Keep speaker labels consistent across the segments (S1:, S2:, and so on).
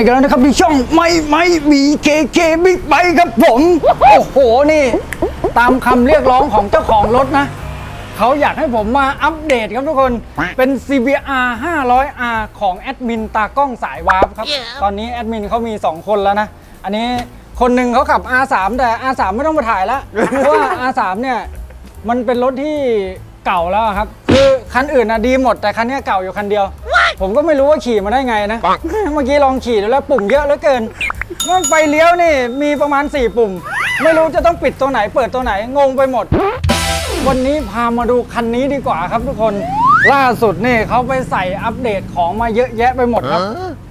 S1: อีกแล้วนะครับที่ช่องไม่ไม่มีเคเคบิ๊กไบครับผม โอ้โหนี่ ตามคำเรียกร้องของเจ้าของรถนะ เขาอยากให้ผมมาอัปเดตครับทุกคนเป็น CBR 500R ของแอดมินตากล้องสายวาร์ปครับ ตอนนี้แอดมินเขามี 2 คนแล้วนะ อันนี้คนหนึ่งเขาขับ R3 แต่ R3 ไม่ต้องมาถ่ายแล้ว เพราะว่า R3 เนี่ยมันเป็นรถที่เก่าแล้วอะครับ คือคันอื่นนะดีหมดแต่คันเนี้ยเก่าอยู่คันเดียว ผมก็ไม่รู้ว่าขี่มาได้ไงนะ เมื่อกี้ลองขี่ดูแล้วปุ่มเยอะเหลือเกินมันไฟเลี้ยวนี่มีประมาณ 4 ปุ่ม ไม่รู้จะต้องปิดตัวไหนเปิดตัวไหนงงไปหมด วันนี้พามาดูคันนี้ดีกว่าครับทุกคนล่าสุดนี่เขาไปใส่อัปเดตของมาเยอะแยะไปหมดครับ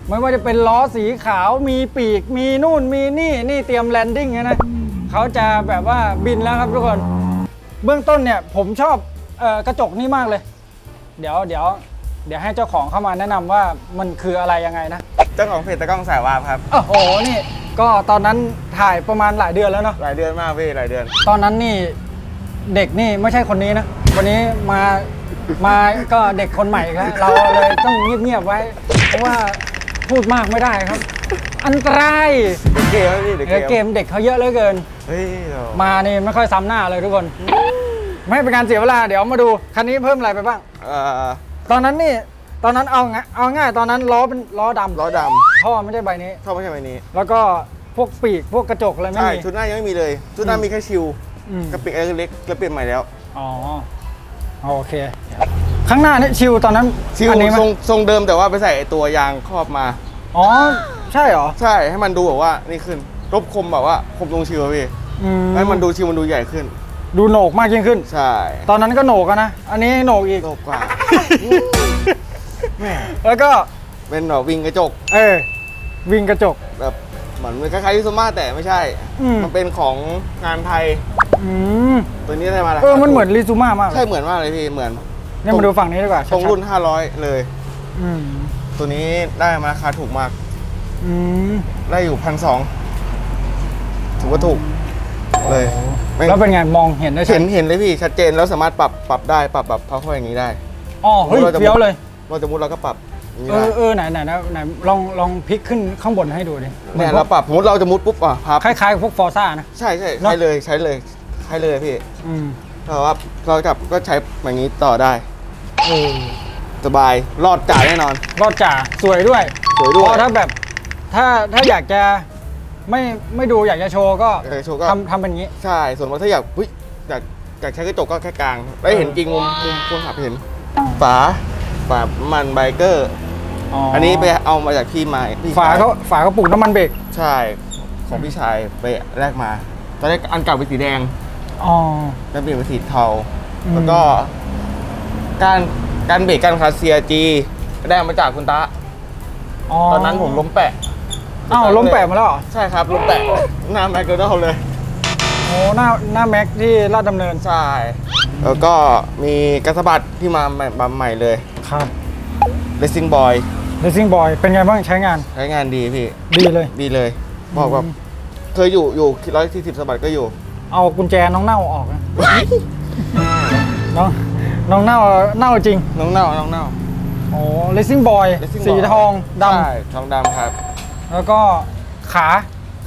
S1: ไม่ว่าจะเป็นล้อสีขาวมีปีก มีนู่นมีนี่นี่เตรียมแลนดิ้งแล้วนะเขาจะแบบว่าบินแล้วครับทุกคน เบื้องต้นเนี่ยผมชอบเออกระจกนี่มากเลย เดี๋ยวเดี๋ยว เดี๋ยวให้เจ้าของเข้ามาแนะนำว่ามันคืออะไรยังไงนะ
S2: เจ้าของเพจตะกล้องสายวาบครับ
S1: โอ้โห นี่ ก็ตอนนั้นถ่ายประมาณหลายเดือนแล้วเนาะ
S2: หลายเดือนมากพี่หลายเดือน
S1: ตอนนั้นนี่เด็กนี่ไม่ใช่คนนี้นะ วันนี้มา มาก็เด็กคนใหม่อีกแล้วเราเลยต้องเงียบๆไว้ เพราะว่าพูดมากไม่ได้ครับ อันตราย
S2: เกมพี่เด็ก
S1: เดี๋ยวเก
S2: เกม
S1: มเด็กเขาเยอะเหลือเกิน
S2: เฮ้ยเรา
S1: มานี่ไม่ค่อยซ้ำหน้าเลยทุกคน ไม่ให้เป็นการเสียเวลา เดี๋ยวมาดูคันนี้เพิ่มอะไรไปบ้าง
S2: เอ่อ
S1: ตอนนั้นนี่ตอนนั้นเอางะเอาง่ายตอนนั้นล้อเป็นล้อดำ
S2: ล้อด
S1: ท่อไม่ใช่ใบนี้ำ
S2: เข้าไม่ใช่ใบนี้
S1: แล้วก็พวกปีกพวกกระจกอะไรไม่
S2: ใช่
S1: มี
S2: ชุดหน้ายังไม่มีเลย ชุดหน้ามีแค่ชิว
S1: อืม
S2: กระปิกอะไรเล็กๆแล้วเปลี่ยนใหม่แล้ว
S1: อ๋อโอเค ข้างหน้านี่ชิวตอนนั้น
S2: ชิว
S1: อันนี้ไหม
S2: ทรงทรงเดิมแต่ว่าไปใส่ไอ้ตัวยางครอบมา
S1: อ๋อใช่เหรอ
S2: ใช่ให้มันดูแบบว่านี่ขึ้นรบคมแบบว่าคมตรงชิวอะพี่
S1: อื
S2: ให้มันดูชิวมันดูใหญ่ขึ้น
S1: ดูโหนกมากยิ่งขึ้น
S2: ใช่
S1: ตอนนั้นก็โหนกอะนะ อันนี้โหนกอีก
S2: โลกกว่าแม่
S1: แล้วก็
S2: เป็นแบบวิงกระจก
S1: เออ วิ่งกระจก
S2: แบบเหมือนคล้ายๆยูซูมาแต่ไม่ใช่
S1: อืม
S2: มันเป็นของงานไทย
S1: อืม
S2: ตัวนี้ได้มาแล้ว
S1: เออ มันเหมือนลิซูมามากเล
S2: ใช่
S1: ย
S2: เหมือนมากเลยพี่เหมือน
S1: เนี่ยมาดูฝั่งนี้ดีกว่า
S2: ตรง
S1: ชัดๆ
S2: รุ่น 500 เลย
S1: อืม
S2: ตัวนี้ได้มาราคาถูกมาก
S1: อืม
S2: ได้อยู่พันสองถือว่าถูก เลยไม่
S1: แล้วเป็นไงมองเห็นได้ชั
S2: เห็
S1: ด
S2: นเห็นเลยพี่ชัดเจนแล้วสามารถปรับปรับได้ปรับแบบพับเข้าอย่างนี้ได้
S1: อ๋อเฮ้ย
S2: เราจะ
S1: เฟี้ยวเลย
S2: เราสมมติเราก็ปรับอย่างนี้
S1: เอ
S2: ได้
S1: อเออไหนไหนไหนไหนลองลองพลิกขึ้นข้างบนให้ดูดิ
S2: เนี่ยเราปรับสมมติเราจะมุดปุ๊บอะพับ
S1: คล้ายๆกับพวกฟอร์ซ่านะ
S2: ใช่ใช่
S1: เนอะ
S2: ใช้เลยใช้เลยใช้เลยพี่
S1: อืม
S2: เราว่าเรากลับก็ใช้อย่างนี้ต่อได้
S1: เออ
S2: สบายรอดจ่ายแน่นอน
S1: รอดจ่าสวยด้วย
S2: สวยด้วย
S1: เพราะถ้าแบบ ถ้าถ้าอยากจะ ไม่ไม่ดูอยากจะโชว์ก็
S2: อยากจะโชว์ก็
S1: ทำทำเป็นอย่างนี้
S2: ใช่ ส่วนว่าถ้าอยากอุ๊ยอยากอยากใช้กระจกก็แค่กลาง ได้เห็นจริงมุมมุมคนขับเห็น ฝา ฝามันไบเกอร์ อันนี้ไปเอามาจากพี่ไม้พี่
S1: ฝา
S2: ชย
S1: เขาฝาเขาปลูกน้ำมันเบรก
S2: ใช่ ของพี่ชายไปแลกมา ตอนแรกอันเก่าเป็นสีแดง
S1: อ๋อ
S2: แล้วเปลี่ยนเป็นสีเทา
S1: อืม
S2: แล้วก็การการเบรกการคาเซียจีได้มาจากคุณตาตอนนั้นผมล้มแปะ
S1: อ้าวล้มแปะมาแล้วเหรอ
S2: ใช่ครับล้มแปะหน้าแมคโดนัลด์เลย
S1: โอ้หน้าหน้าแม็กที่ลาดดำเนิน
S2: ใช่ แล้วก็มีกระสะบัดที่มาใหม่มาใหม่เลย
S1: ครับ
S2: Racing Boy
S1: Racing Boy เป็นไงบ้างใช้งาน
S2: ใช้งานดีพี่
S1: ดีเลย
S2: ดีเลย บอกแบบเคยอยู่อยู่ร้อยสี่สิบสะบัดก็อยู่
S1: เอากุญแจน้องเน่าออกนะน้องน้องเน่าเน่าจริง
S2: น้องเน่าน้องเน่า
S1: โอ้ Racing Boy
S2: Racing
S1: สี
S2: Boy
S1: ทองด
S2: ใช่ทองดำครับำ
S1: แล้วก็ขา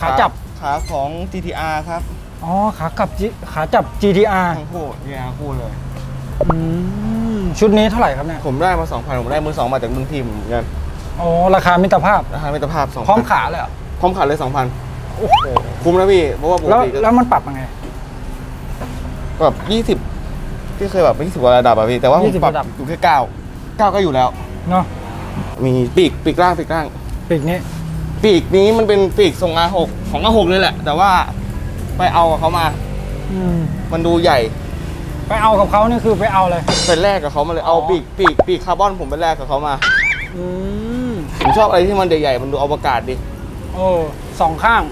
S1: ขาจับ
S2: ขาของ GTR ครับ
S1: อ๋อขากลับ G- ขาจับ GTR
S2: ทั้งคู่เนี่ยทั้งคู่เลย
S1: อืมชุดนี้เท่าไหร่ครับเนี่ย
S2: ผมได้มาสองพันผมได้มือสองมาจากรุ่นพี่ผมเหมือนกัน
S1: โอ้ราคามิตรภาพ
S2: ราคามิตรภาพสอง
S1: พร้อมขาเลยเหรอ
S2: พร้อมขาดเลยสองพัน
S1: โอ้โห
S2: คุ้มนะพี่เพราะว่าปก
S1: แล้ว
S2: ติก็
S1: แล้วมันปรับยังไง
S2: แบบยี่สิบที่เคยแบบยี่สิบกว่าระดับอะพี่แต่ว่าผม
S1: 20
S2: ปรับ
S1: ระดับ
S2: อยู่แค่เก้าเก้าก็อยู่แล้ว
S1: เนาะ
S2: มีปีกปีกล่างปีกล่าง
S1: ปีกนี้
S2: ปีกนี้มันเป็นปีกทรง R6 ของ R6 เลยแหละ แต่ว่าไปเอากับเขามา
S1: อืม
S2: มันดูใหญ่
S1: ไปเอากับเขานี่คือไปเอาเลย
S2: ไปแลกกับเขามาเลยเอา
S1: อ๋อ
S2: ปีกปีกปีกคาร์บอนผมไปแลกกับเขามา
S1: อืม
S2: ผมชอบอะไรที่มันใหญ่ๆมันดูอวกาศดิ
S1: โอ้สองข้าง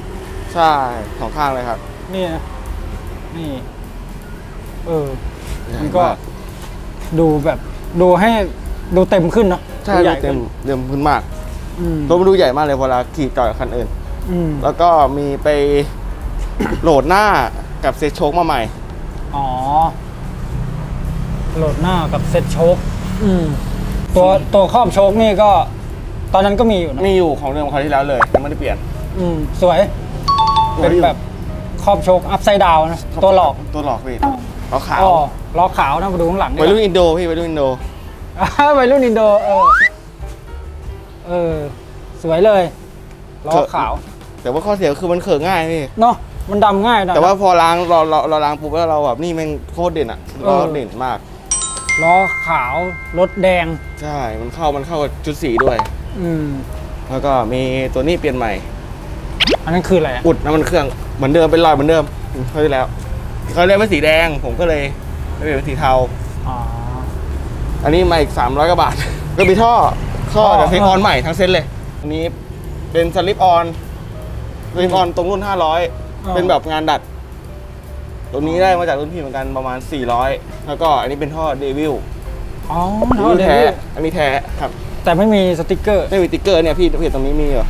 S2: ใช่สองข้างเลยครับ
S1: นี่นะนี่ เออ มันก็ ดูแบบ ดูให้ดูเต็มขึ้นเนาะ
S2: ใช่
S1: ดูใหญ่
S2: เต็
S1: ขึ้
S2: ม
S1: น
S2: เต็มพื้นมาก
S1: อืม
S2: ตัวมันดูใหญ่มากเลยเวลาขี่ต่อกับคันอื่น
S1: อืม
S2: แล้วก็มีไปโหลดหน้ากับเซตโชคมาใหม่
S1: อ๋อ โหลดหน้ากับเซ็ตโชคอืมตัวตัวครอบโชคนี่ก็ ตอนนั้นก็มีอยู่นะ
S2: มีอยู่ของเดิมของคราวที่แล้วเลยยังไม่ได้เปลี่ยน
S1: อืม สวย เป็นแบบครอบโชคอัพไซด์ดาวนะ ตัวหลอก
S2: ตัวหลอกพี่ล้อขาว
S1: อ๋อล้อขาวนะมาดูข้างหลัง
S2: วัยรุ่น
S1: ดิ
S2: อินโดพี่วัยรุ่นอินโด
S1: อ่าวัยรุ่นอินโดเออ เออ สวยเลยล้อขาว
S2: แต่ว่าข้อเสียคือมันเขิงง่ายพี่
S1: เนาะมันดำง่ายหนะ
S2: แต่ว่าพอล้างเราเราเราล้างปุ๊บแล้วเราแบบนี่แม่งโคตรเด่นอะ
S1: เออ
S2: เราเด่นมาก
S1: ล้อขาวรถแดง
S2: ใช่มันเข้ามันเข้ากับชุดสีด้วย
S1: อืม
S2: แล้วก็มีตัวนี้เปลี่ยนใหม่
S1: อันนั้นคืออะไรอะ
S2: อุดน้ำมันเครื่องเหมือนเดิมเป็นรอยเหมือนเดิมเขาที่แล้วเขาเรียกเป็นสีแดง ผมก็เลยเปลี่ยนเป็นสีเทา
S1: อ๋อ
S2: อันนี้มาอีก300กว่าบาท ก็มีท่อ ท่อ
S1: ท่อ
S2: แต่เทคออนใหม่ทั้งเซ็ตเลย อันนี้เป็นสลิปออนสลิปออนตรงรุ่น 500 เป็นแบบงานดัด ตัวนี้ได้มาจากรุ่นพี่เหมือนกันประมาณ 400 แล้วก็อันนี้เป็นท่อเดวิล
S1: อ๋อ
S2: อัน
S1: ท่อ
S2: นี้
S1: เด
S2: แท้
S1: วิล
S2: อันนี้แท้ครับ
S1: แต่ไม่มีสติกเกอร์
S2: ไม่มีติ๊กเกอร์เนี่ยพี่พี่ตรงนี้มีอยู่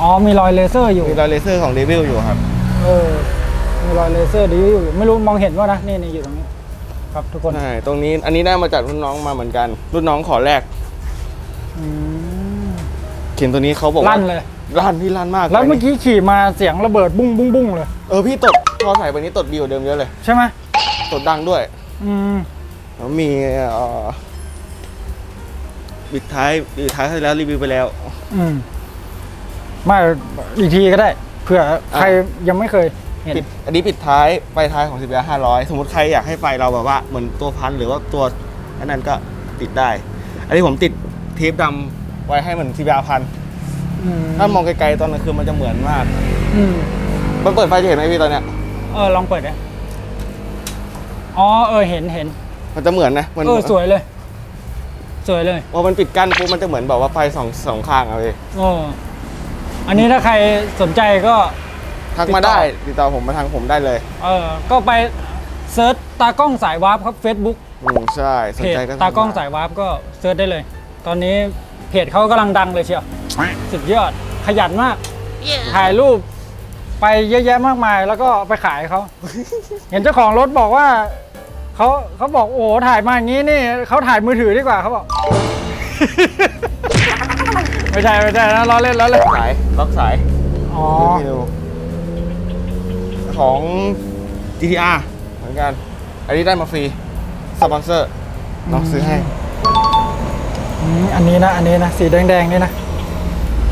S1: อ๋อมีรอยเลเซอร์อยู่
S2: มีรอยเลเซอร์ของเดวิลอยู่ครับ
S1: เออ มีรอยเลเซอร์ดีอยู่ ไม่รู้มองเห็นว่านะนี่นี่อยู่ตรงนี้ ครับทุกคน
S2: ใช่ ตรงนี้อันนี้ได้มาจากรุ่นน้องมาเหมือนกัน รุ่นน้องขอแรก
S1: อืม
S2: เขียนตัวนี้เขาบอกว่า
S1: ลั่นเลย
S2: ลั่นพี่ลั่นมาก
S1: แล้วเมื่อกี้ขี่มาเสียงระเบิดบุ้งบุ้งบุ้งเลย
S2: เออพี่ตดพอใส่ไปนี้ตดดีกว่าเดิมเยอะเลย
S1: ใช่ไหม
S2: ตดดังด้วย
S1: อืม
S2: แล้วมีเอ่อบิดท้ายบิดท้ายที่แล้วรีวิวไปแล้ว
S1: อืมไม่อีกทีก็ได้เผื่อใครยังไม่เคยเห็น
S2: ปิดอันนี้ปิดท้ายไฟท้ายของ CBR 500สมมติใครอยากให้ไฟเราแบบว่าเหมือนตัวพันหรือว่าตัวอันนั้นก็ติดได้ อันนี้ผมติดเทปดำ ไว้ให้เหมือน CBR พัน
S1: อืม
S2: ถ้ามองไกลๆตอนกลางคืนมันจะเหมือนมาก
S1: อืม
S2: มันเปิดไฟจะเห็นไหมพี่ตอนเนี้ย
S1: เออลองเปิดดิอ๋อเออเห็นเห็น
S2: มันจะเหมือนนะมัน
S1: เออสวยเลย สวยเลย
S2: พอมันปิดกั้นปุ๊บมันจะเหมือนแบบว่าไฟสองสองข้างอะพี่
S1: เอออันนี้ถ้าใครสนใจก็
S2: ทักมาได้ติดต่อผมมาทางผมได้เลย
S1: เออ ก็ไปเซิร์ชตากล้องสายวาร์ปครับ Facebook
S2: อืมใช่สน
S1: เพจ
S2: ใจก็
S1: ตากล้องสายวาร์ปก็เซิร์ชได้เลย ตอนนี้ เพจเขากำลังดังเลยเชียวสุดยอดขยันมาก ถ่ายรูปไปเยอะแยะมากมาย แล้วก็ไปขายเขา เห็นเจ้าของรถบอกว่าเขาเขาบอกโอ้โหถ่ายมาอย่างนี้นี่เขาถ่ายมือถือดีกว่าเขาบอก ไม่ใช่ไม่ใช่นะล้อเล่นล้อเล่น
S2: สายล็อกสาย
S1: อ๋อ
S2: รีวิวของ GTR เหมือนกัน อันนี้ได้มาฟรี สปอนเซอร์น้องซื้อให้
S1: อืมอันนี้นะ อันนี้นะ สีแดงๆนี่นะ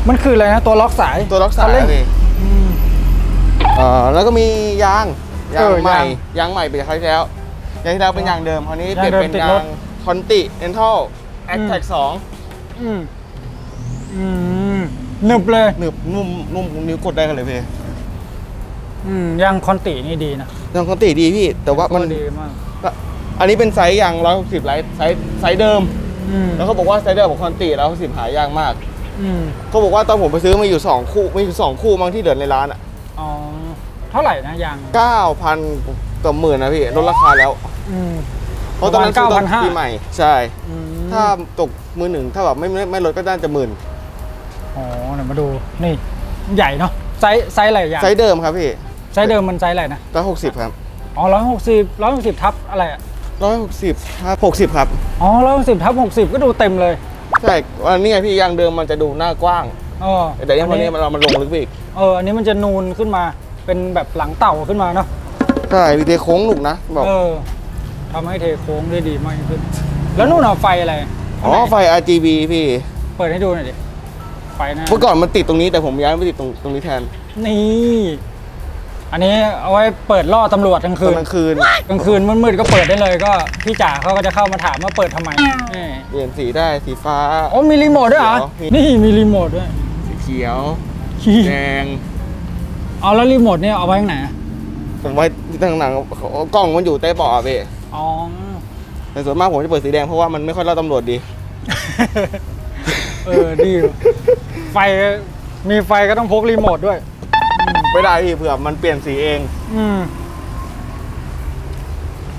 S1: มันคืออะไรนะ ตัวล็อกสาย
S2: ตัวล็อกสาย
S1: คันเร่ง
S2: พี่
S1: อืม
S2: เอ่อแล้วก็มียางยาง
S1: เออ
S2: ใหม่
S1: ยาง
S2: ยางใหม่ไปจากคราวที่แล้วยางที่แล้วเป็นยางเดิมคราวนี้
S1: ยาง
S2: เปลี่ยน
S1: เดิม
S2: เป็น
S1: ติด
S2: ยาร
S1: ถ
S2: งคอนติเอนทัลแอคแท็กสอง
S1: อืมอืมหนึบเลย
S2: หนึบนุ่มนุ่มนิ้วกดได้กันเลยพี่
S1: อืมยางคอนตินี่ดีนะ
S2: ยางคอนติดีพี่ แต่ว่ามัน
S1: โคตรดีมาก
S2: อันนี้เป็นไซส์ยาง160ไลท์ไซส์ไซส์เดิม
S1: อืม
S2: แล้วเขาบอกว่าไซส์เดิมของคอนติ160หายากมาก
S1: อืม
S2: เขาบอกว่าตอนผมไปซื้อมาอยู่2คู่มีอยู่2คู่มั้งที่เหลือในร้านอะ
S1: อ๋อเท่าไหร่นะยาง
S2: 9,000ต่อหมื่นนะพี่ลดราคาแล้ว
S1: อืม
S2: เพราะตอนนั้นซื้อตอน
S1: 9,500
S2: ปีใหม่ ใช่
S1: อืม
S2: ถ้าตกมือหนึ่งถ้าแบบไม่ไม่ไม่ลดก็น่าจะหมื่น
S1: อ๋อเดี๋ยวมาดูนี่ใหญ่เนาะไซส์ไซส์อะไรยาง
S2: ไซส์เดิมครับพี่
S1: ไซส์เดิมมันไซส์อะไรนะ
S2: ร้อยหกสิบครับ
S1: อ๋อร้อยหกสิบร้อยหกสิบทับอะไรอะ
S2: ร้อยหกสิบครับหกสิบครับ
S1: อ๋อร้อยหกสิบทับหกสิบก็ดูเต็มเลย
S2: ใช่วันนี้ไงพี่ยางเดิมมันจะดูหน้ากว้าง
S1: เออ
S2: แต่ยังวันนี้มันเรามันลงลึกไปอีก
S1: เออ อันนี้มันจะนูนขึ้นมา เป็นแบบหลังเต่าขึ้นมาเนาะ
S2: ใช่วีเทโค้งหนุกนะบอก
S1: เออทำให้เทโค้งได้ดีมากยิ่งขึ้น แล้วนู่นเอาไฟอะไร
S2: อ๋อ ไฟ RGB พี่
S1: เปิดให้ดูหน่อยดิ ไฟหนะ
S2: เมื่อก่อนมันติดตรงนี้แต่ผมย้ายมาติดตรงตรงนี้แทน
S1: นี่ อันนี้เอาไว้เปิดล่อตำรวจกลาง
S2: ต
S1: คื
S2: อน
S1: น
S2: กลางคืน
S1: กลางคืนมืดๆก็เปิดได้เลยก็พี่จ๋าเขาก็จะเข้ามาถามว่าเปิดทำไมนี่
S2: เปลี่ยนสีได้สีฟ้า
S1: โอ้มีรีโมทด้วยเหรอ
S2: มี
S1: นี่มีรีโมทด้วย
S2: สีเขียว
S1: ขี้
S2: แดง
S1: เอาแล้วรีโมทเนี่ยเอาไว้ข้างไหนอะ
S2: ผมไว้ที่ตั้งหนังกล้องมันอยู่ใต้เบาะอะพี่
S1: อ๋อ
S2: แต่ส่วนมากผมจะเปิดสีแดงเพราะว่ามันไม่ค่อยล่าตำรวจดี
S1: เออดีว่ะไฟมีไฟก็ต้องพกรีโมทด้วย
S2: ไม่ได้พี่เผื่อมันเปลี่ยนสีเอง
S1: อืม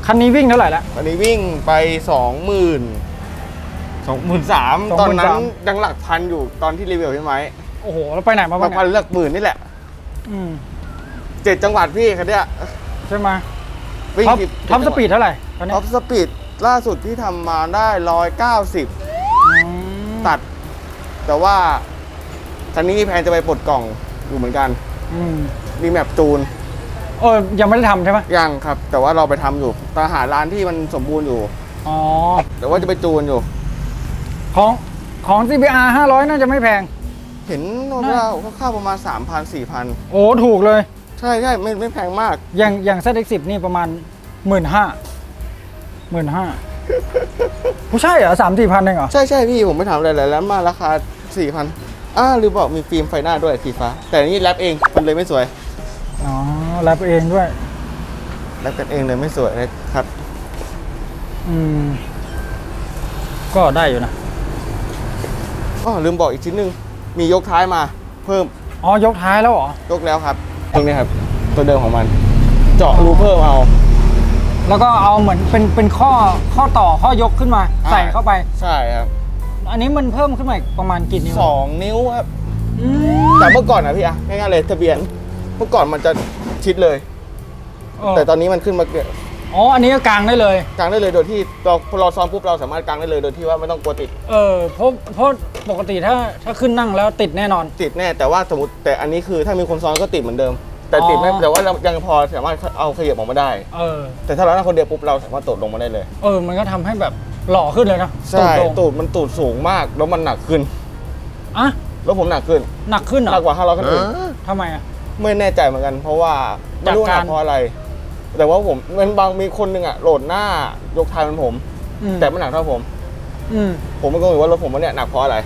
S1: คันนี้วิ่งเท่าไหร่ละ
S2: อันนี้วิ่งไปสองหมื่นสองหมื่นสามตอนนั้น
S1: 23,000
S2: ยังหลักพันอยู่ตอนที่รีวิวใช่ไหม
S1: โอ้โหแล้วไปไหนมา
S2: หลั
S1: บ้าง
S2: กพัน
S1: เนี่ย
S2: หลักหมื่นนี่แหละ
S1: อืม
S2: เจ็ดจังหวัดพี่คันเนี้ย
S1: ใช่ไหม
S2: วิ่ง
S1: ท็อป
S2: สิบ
S1: ท็อปสปีดเท่าไหร่ตอนนี้
S2: ท็อปสปีดล่าสุดที่ทำมาได้ร้อยเก้าสิบ
S1: อืม
S2: ตัด แต่ว่าคันนี้มีแพลนจะไปปลดกล่องอยู่เหมือนกัน
S1: อื ม
S2: มีแมปจูน
S1: เออยังไม่ได้ทำใช่ไหม
S2: ยังครับ แต่ว่าเราไปทำอยู่แต่หาร้านที่มันสมบูรณ์อยู่
S1: อ๋อ
S2: แต่ว่าจะไปจูนอยู่
S1: ของของ CBR 500 น่าจะไม่แพง
S2: เห็นว่าค่าประมาณ 3,000 4,000
S1: โอ้ ถูกเลย
S2: ใช่ใช่ไม่ไม่แพงมาก
S1: อย่างอย่าง ZX10 นี่ประมาณหมื่นห้าหมื่นห้าผู้ใช่เหรอสามสี่พันเองเหรอ
S2: ใช่ใช่พี่ผมไปถามหลายๆร้านมาราคา 4,000 อ้าหรือบอกมีฟิล์มไฟหน้าด้วยสีฟ้า แต่อันนี่แรปเองมันเลยไม่สวย
S1: อ๋อแรปเองด้วย
S2: แรปกันเองเลยไม่สวยนะครับ
S1: อืม ก็ได้อยู่นะ
S2: อ๋อลืมบอกอีกชิ้นหนึ่งมียกท้ายมา เพิ่ม
S1: อ๋อยกท้ายแล้วเหรอ
S2: ยกแล้วครับ ตรงนี้ครับ ตัวเดิมของมัน เจาะรูเพิ่มเอา
S1: แล้วก็เอาเหมือนเป็นเป็นข้อข้อต่อข้อยกขึ้นมา
S2: อ่า
S1: ใส่เข้าไป
S2: ใช่ครับ
S1: อันนี้มันเพิ่มขึ้นมาอีกประมาณกี่นิ้ว
S2: สองนิ้วครับ
S1: อืม
S2: แต่เมื่อก่อนนะพี่อะง่ายๆเลยทะเบียน เมื่อก่อนมันจะชิดเลย
S1: เออ
S2: แต่ตอนนี้มันขึ้นมาเก
S1: อ๋ออันนี้ก็กลางได้เลย
S2: กางได้เลยโดยที่เราพอเราซ้อมปุ๊บเราสามารถกางได้เลยโดยที่ว่าไม่ต้องกลัวติด
S1: เออเพราะเพราะปกติถ้าถ้าขึ้นนั่งแล้วติดแน่นอน
S2: ติดแน่แต่ว่าสมมติแต่อันนี้คือถ้ามีคนซ้อนก็ติดเหมือนเดิม แต่ติดไม่
S1: อ๋อ
S2: แต่ว่าเรายังพอสามารถเอาขยับออกมาได้
S1: เออ
S2: แต่ถ้าเรานั่งคนเดียวปุ๊บเราสามารถตดลงมาได้เลย
S1: เออ มันก็ทำให้แบบ หล่อขึ้นเลยนะ
S2: ใช่
S1: ตูดโด่ง
S2: ตูดมันตูดสูงมากแล้วมันหนักขึ้น
S1: อะ
S2: แล้วผมหนักขึ้น
S1: หนักขึ้นเหร
S2: หนั
S1: อก
S2: กว่า500คนอื่น
S1: ทำไมอะ
S2: ไม่แน่ใจเหมือนกัน เพราะว่าไม่รู้
S1: จาก
S2: ห
S1: การ
S2: นักเพราะอะไร แต่ว่าผมมันบางมีคนหนึ่งอะโหลดหน้ายกท้ายเหมันผม
S1: อืม
S2: แต่ไม่หนักเท่าผม
S1: อืม
S2: ผมไม่รู้ว่ารถผมว่าเนี่ยหนักเพราะอะไร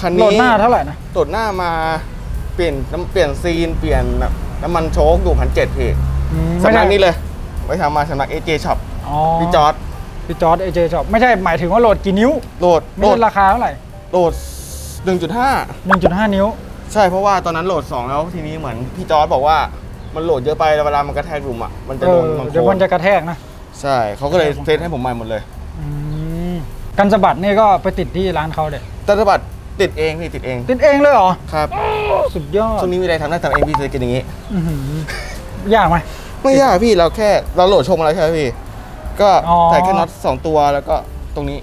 S2: คัน
S1: โหล
S2: นี้
S1: ดหน้าเท่าไหร่นะ
S2: ตรวจหน้ามาเปลี่ยนน้ำเปลี่ยนซีนเปลี่ยนน้ำมันโชคอยู่พันเจ็ดพี่
S1: อืม
S2: สำนัก
S1: ได้
S2: นี้เลยไปทำมาสำนักเอเจช็อป
S1: อ๋อ
S2: พี่จอร์ด
S1: พี่จอร์ดเอเจชอบไม่ใช่หมายถึงว่าโหลดกี่นิ้ว
S2: โหลดโห
S1: ไม่
S2: ลด
S1: ใช่ราคาเท่าไหร่
S2: โหลด 1.5
S1: 1.5 นิ้ว
S2: ใช่เพราะว่าตอนนั้นโหลด 2 แล้วทีนี้เหมือนพี่จอร์ดบอกว่ามันโหลดเยอะไปแล้วเวลามันกระแทกหลุมอะมันจะ
S1: เอ
S2: โด
S1: อน
S2: มันโค
S1: เดี๋ยวมัน
S2: น
S1: จะกระแทกนะ
S2: ใช่เขาก็เลยเซตให้ผมใหม่หมดเลย
S1: อืมกันสะบัดนี่ก็ไปติดที่ร้านเขาเด็ด
S2: แตตบัตรติดเองพี่ติดเอง
S1: ติดเองเลยเหรอ
S2: ครับ
S1: สุดยอด
S2: ช่วงนี้มีอะไรทำได้ทำเองพี่จะกินอย่างนี้
S1: อื้อหือยากไหม
S2: ไม่ยากพี่เราแค่เราโหลดโชคมาแล้วใช่ไหมพี่ ก็
S1: อ๋อ
S2: ใส่แค่น็อตสองตัวแล้วก็ตรงนี้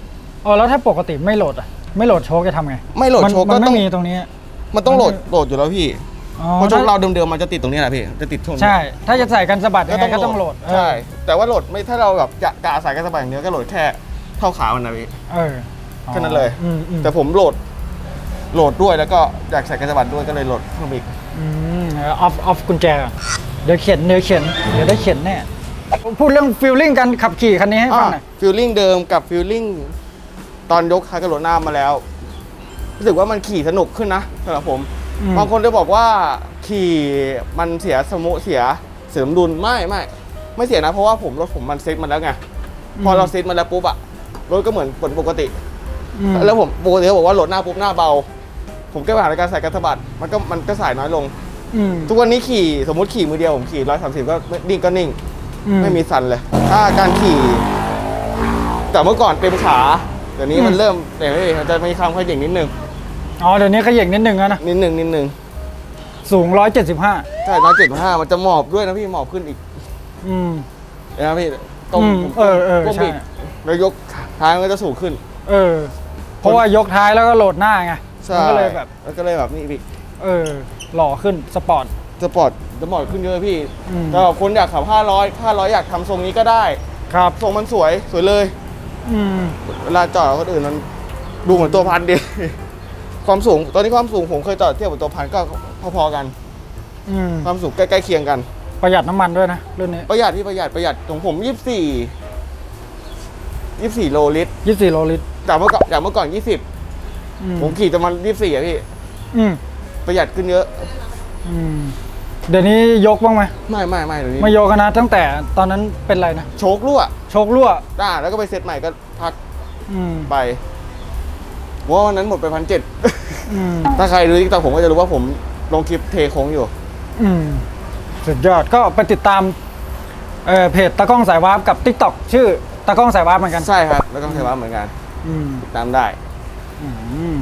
S1: อ๋อแล้วถ้าปกติไม่โหลดอะไม่โหลดโชคจะทำไง
S2: ไม่โหลด
S1: มัน
S2: โชค
S1: มั
S2: ก็
S1: น
S2: ต้
S1: ไม่
S2: อง
S1: มีตรงนี้
S2: มันต้องโหลด
S1: มันคือ
S2: โหลดอยู่แล้วพี่
S1: อ๋อ
S2: เพราะโชค
S1: ถ้า
S2: เราเดิมๆมันจะติดตรงนี้แหละพี่จะติดช่วงนี้
S1: ใช่ ถ้าจะใส่กันสะบัดยังไงก็ต้องโหลด
S2: ใช่ แต่ว่าโหลดไม่ถ้าเราแบบจะกะใส่กระสบายอย่างเดียวก็โหลดแค่เท่าขามันนะพี่
S1: เออ
S2: แค่นั้นเลย
S1: อืมอืม
S2: แต่ผมโหลดโหลดด้วยแล้วก็อยากใส่กระสบัดด้วยก็เลยโหลดเพิ่มอีก
S1: อืมเออออฟออฟกุญแจก่อนเดี๋ยวเขียนเดี๋ยวเขียนเดี๋ยวได้เขียนแน่ พูดเรื่องฟิลลิ่งการขับขี่คันนี้ให้ฟังหน่อย
S2: ฟิลลิ่งเดิมกับฟิลลิ่งตอนยกคายกระโหลดหน้ามาแล้ว รู้สึกว่ามันขี่สนุกขึ้นนะสำหรับผม
S1: อืม
S2: บางคนจะบอกว่าขี่มันเสียสมุเสียเสริมดุลไม่ไม่ไม่เสียนะ เพราะว่าผมรถผมมันเซ็ตมาแล้วไงพอเราเซ็ตมาแล้วปุ๊บอะรถก็เหมือนผลปกติ
S1: อืม
S2: แล้วผมปกติเขาบอกว่าโหลดหน้าปุ๊บหน้าเบา ผมแก้ปัญหาในการใส่กระสะบัดมันก็มันก็สายน้อยลง
S1: อืม
S2: ทุกวันนี้ขี่สมมติขี่มือเดียวผมขี่ร้อยสามสิบก็นิ่งก็นิ่ง
S1: อื
S2: ไม่มีสั่นเลย ถ้าการขี่ แต่เมื่อก่อนเต็มขาเดี๋ยวนี้มันเริ่มแต่ไม่มันจะมีความขย่งนิดนึง
S1: อ๋อเดี๋ยวนี้ขย่งนิดนึงแล้วนะ
S2: นิดนึงนิดนึง
S1: สูง 175
S2: ใช่ร้อยเจ็ดห้ามันจะหมอบด้วยนะพี่หมอบขึ้นอีก
S1: อืม
S2: นะพี่ก้ม
S1: อืมเออเออ
S2: ก้ม
S1: ใช่
S2: อีกแล้วยกท้ายมันก็จะสูงขึ้น
S1: เออ เพราะว่ายกท้ายแล้วก็โหลดหน้าไง
S2: ใช่
S1: มันก็เลยแบบ
S2: มันก็เลยแบบนี้อีก
S1: เออ หล่อขึ้น สปอร์ต
S2: จะปอดจะหมอบขึ้นเยอะพี่
S1: อืม
S2: แต่คนอยากขับ 500 500 อยากทำทรงนี้ก็ได้
S1: ครับ
S2: ทรงมันสวยสวยเลย
S1: อืม
S2: เวลาจอดกับคนอื่นมันดูเหมือนตัวพันดีความสูงตอนนี้ความสูงผมเคยจอดเทียบกับตัวพันก็พอๆกัน
S1: อืม
S2: ความสูงใกล้ๆเคียงกัน
S1: ประหยัดน้ำมันด้วยนะรุ่นนี้
S2: ประหยัดที่ประหยัดประหยัดของผมยี่สี่ยี่สี่โลลิตร
S1: ยี่สิบโลลิตร
S2: จากเมื่อก่อนจากเมื่อก่อนยี่สิบ
S1: อืม
S2: ผมขี่จะมันยี่สี่อะพี่
S1: อืม
S2: ประหยัดขึ้นเยอะ
S1: อืม เดี๋ยวนี้ยกบ้างไหม
S2: ไม่ไม่ไม่เดี๋ยวนี้
S1: ไม่ยกกันนะ ตั้งแต่ตอนนั้นเป็นไรนะ
S2: โชครั่ว
S1: โชครั่ว
S2: อ่าแล้วก็ไปเซตใหม่ก็พัก
S1: อืม
S2: ไปว่าวันนั้นหมดไปพันเจ็ด
S1: อืม
S2: ถ้าใครดูทิกตอกผมก็จะรู้ว่าผมลงคลิปเทโค้งอยู่
S1: อืมสุดยอดก็ไปติดตามเอ่อเพจตะกล้องสายวาร์ปกับ t ิ k t o k ชื่อตะกล้องสายวาร์ปเหมือนกัน
S2: ใช่ครับ แล้วก็เทว่าเหมือนกัน
S1: อืม
S2: ตามได้
S1: อืม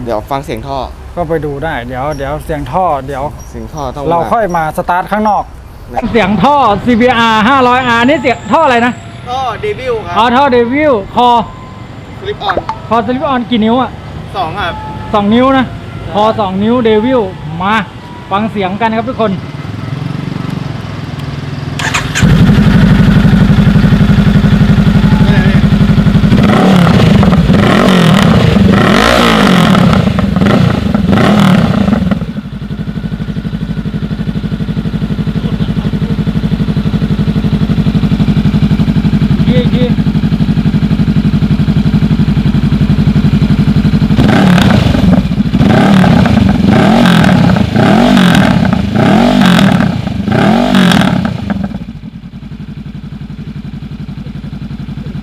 S2: เดี๋ยวฟังเสียงท่อ
S1: ก็ไปดูได้เดี๋ยวเดี๋ยวเสียงท่อเดี๋ยว
S2: เสียงท่อต้อง
S1: เรา
S2: ม
S1: ค่อยมาสตาร์ทข้างนอก
S2: นะ
S1: เสียงท่อ CBR 500R นี่เสียงท่ออะไรนะ
S2: ท่อเดบิวค
S1: อ๋อ
S2: รับ
S1: ท่อเดวิลคอ
S2: คลิปออน
S1: คอสลิปออนกี่นิ้วอะ
S2: สองครับ
S1: สองนิ้วนะคอสองนิ้วเดวิลมา ฟังเสียงกันครับทุกคน ยี่ยี่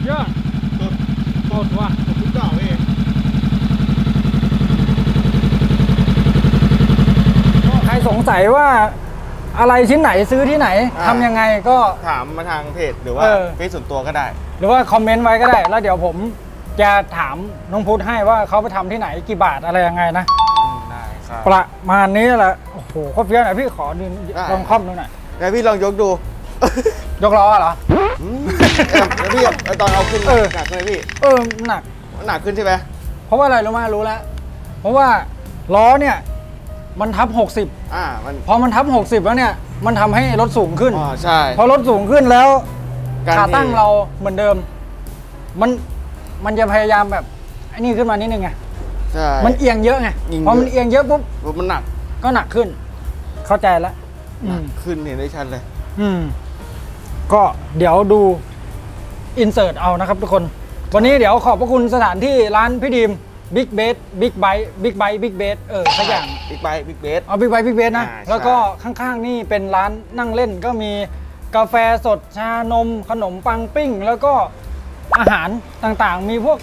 S1: ยอดโคตรว่ะ
S2: ชุดเก่าพี่
S1: ใครสงสัยว่าอะไรชิ้นไหนซื้อที่ไหนทำยังไงก็
S2: ถามมาทางเพจหรือว่า
S1: เออ
S2: เฟซส่วนตัวก็ได้
S1: หรือว่าคอมเมนต์ไว้ก็ได้ แล้วเดี๋ยวผมจะถามน้องพุทธให้ว่าเขาไปทำที่ไหนกี่บาทอะไรยังไงนะ
S2: ได้ครับ
S1: ประมาณนี้แหละโอ้โหโคตรเฟี้ยวหน่อยพี่ขอดู
S2: ได้
S1: ลองคล่อมดูหน่อย
S2: แล้วพี่ลองยกดู
S1: ยกล้อเหรอ
S2: อืมแล้วพี่เอาตอนเอาขึ้น
S1: เออ
S2: หนักเลยพี่
S1: เออหนัก
S2: หนักขึ้นใช่ไหม
S1: เพราะว่าอะไรรู้ไหมรู้แล้วเพราะว่าล้อเนี่ย มันทับ 60
S2: อ่ามัน
S1: พอมันทับ 60 แล้วเนี่ย มันทำให้รถสูงขึ้น
S2: อ๋อใช่
S1: พอรถสูงขึ้นแล้ว
S2: การ
S1: ขาตั้ง
S2: ที่
S1: เราเหมือนเดิม มันมันจะพยายามแบบไอ้นี่ขึ้นมานิดนึงไง
S2: ใช่
S1: มันเอียงเยอะไง
S2: เอียง
S1: พอมัน
S2: เยอะ
S1: เอียงเยอะปุ๊บ
S2: รถมันหนัก
S1: ก็หนักขึ้น เข้าใจแล้วอืม
S2: ขึ้นเห็นได้ชัดเลย
S1: อืม ก็เดี๋ยวดูอินเสิร์ตเอานะครับทุกคน วันนี้เดี๋ยวขอบพระคุณสถานที่ร้านพี่ดีม บิ๊กเบสบิ๊กไบบิ๊กไบบิ๊กเบสเออสักอย่าง
S2: บิ๊กไบค์บิ๊กเบส
S1: เอาบิ๊กไบบิ๊กเบสนะ
S2: อ่าใช่
S1: แล้วก็ข้างๆ นี่เป็นร้านนั่งเล่นก็มีกาแฟสดชานม ขนมปังปิ้ง แล้วก็อาหารต่างๆ มีพวก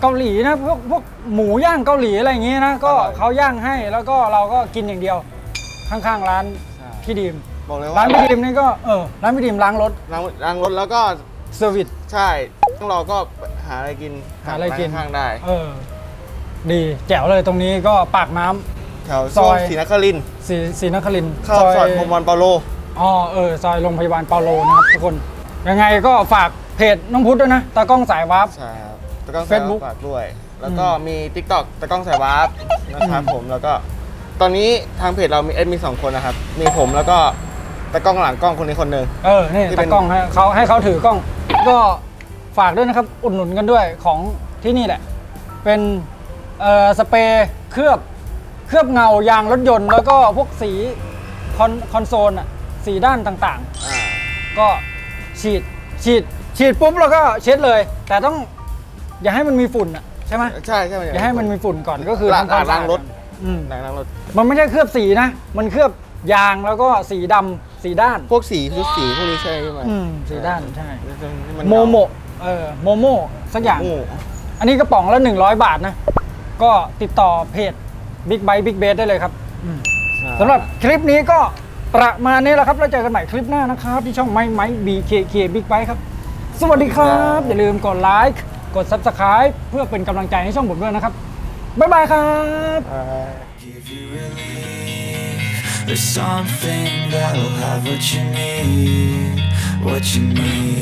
S1: เกาหลีนะพวกพวกหมูย่างเกาหลีอะไรอย่างงี้นะก็เขาย่างให้แล้วก็เราก็กินอย่างเดียว ข้างๆ ร้านพี่ดีม
S2: บอกเลย
S1: ร้า
S2: ว่าน
S1: พี่ดีมนี่ก็เออร้านพี่ดีมล้างรถ
S2: ล้างล้างรถแล้วก็
S1: เซอร์วิส
S2: ใช่ ต้องรอก็หาอะไรกิน
S1: หาอะไรกิน
S2: ข้างๆได้
S1: เออ ดีแจ๋วเลยตรงนี้ก็ปากน้ำ
S2: แถว
S1: ซ
S2: ซ
S1: อ
S2: อยย ศรีนครินทร์
S1: สีสีนครินทร์
S2: เข้าซอยพรมวันเปาโล
S1: อ๋อเออซอยโรงพยาบาลเปาโลนะครับทุกคน ยังไงก็ฝากเพจน้องพุทธด้วยนะตากล้องสายวาร์ป
S2: ใช่ครับตะกล้อง
S1: Facebook
S2: สายวาร์ปฝากด้วย แล้วก็มี t ิ k t o k ตะกล้องสายวาร์ปนะครับ
S1: อืม
S2: ผมแล้วก็ ตอนนี้ทางเพจเรามีเอ็ดมีสองคนนะครับ มีผมแล้วก็ตะกล้องหลังกล้องคนนี้คนหนึ่ง
S1: เออ นี่
S2: ที่เป็
S1: ตาน กล้องให้เขาให้เขาถือกล้อง ก็ ฝากด้วยนะครับ อุดหนุนกันด้วยของที่นี่แหละ เป็นเอ่อสเปรย์เคลือบเคลือบเงายางรถยนต์ แล้วก็พวกสีคอนคอนโซลอะสีด้านต่างๆ
S2: อ่า
S1: ก็ฉีดฉีดฉีดปุ๊บแล้วก็เช็ดเลย แต่ต้องอย่าให้มันมีฝุ่นอะใช่ไหม
S2: ใช่ใช่
S1: อย่าให้มันมีฝุ่นก่อนก็คือ
S2: ล้าง
S1: ทำความสะ
S2: ล้า
S1: อางด
S2: รถ
S1: อืม
S2: ล้างล้างรถ
S1: มันไม่ใช่เคลือบสีนะ มันเคลือบยางแล้วก็สีดำสีด้าน
S2: พวกสีชุดสีพวกนี้ใช่ไหม
S1: อืมสีด้านใช่
S2: ที่น
S1: โมโม เออโมโมสักอย่าง
S2: โม
S1: อันนี้กระป๋องละ 100 บาทนะ ก็ติดต่อเพจ Big b i Big b a s ได้เลยครับอืม
S2: ใช่
S1: สำหรับคลิปนี้ก็ประมาณนี้แหละครับ แล้วเจอกันใหม่คลิปหน้านะครับ ที่ช่องไม้ไม้ BKK Big b i ครับ สวัสดีครับ อย่าลืมกดไลค์กด Subscribe เพื่อเป็นกำลังใจให้ช่องผมด้วยนะครับ บ๊ายบายครับ
S2: อ่า
S3: Give you relief. There's something that'll have what you need, what you need.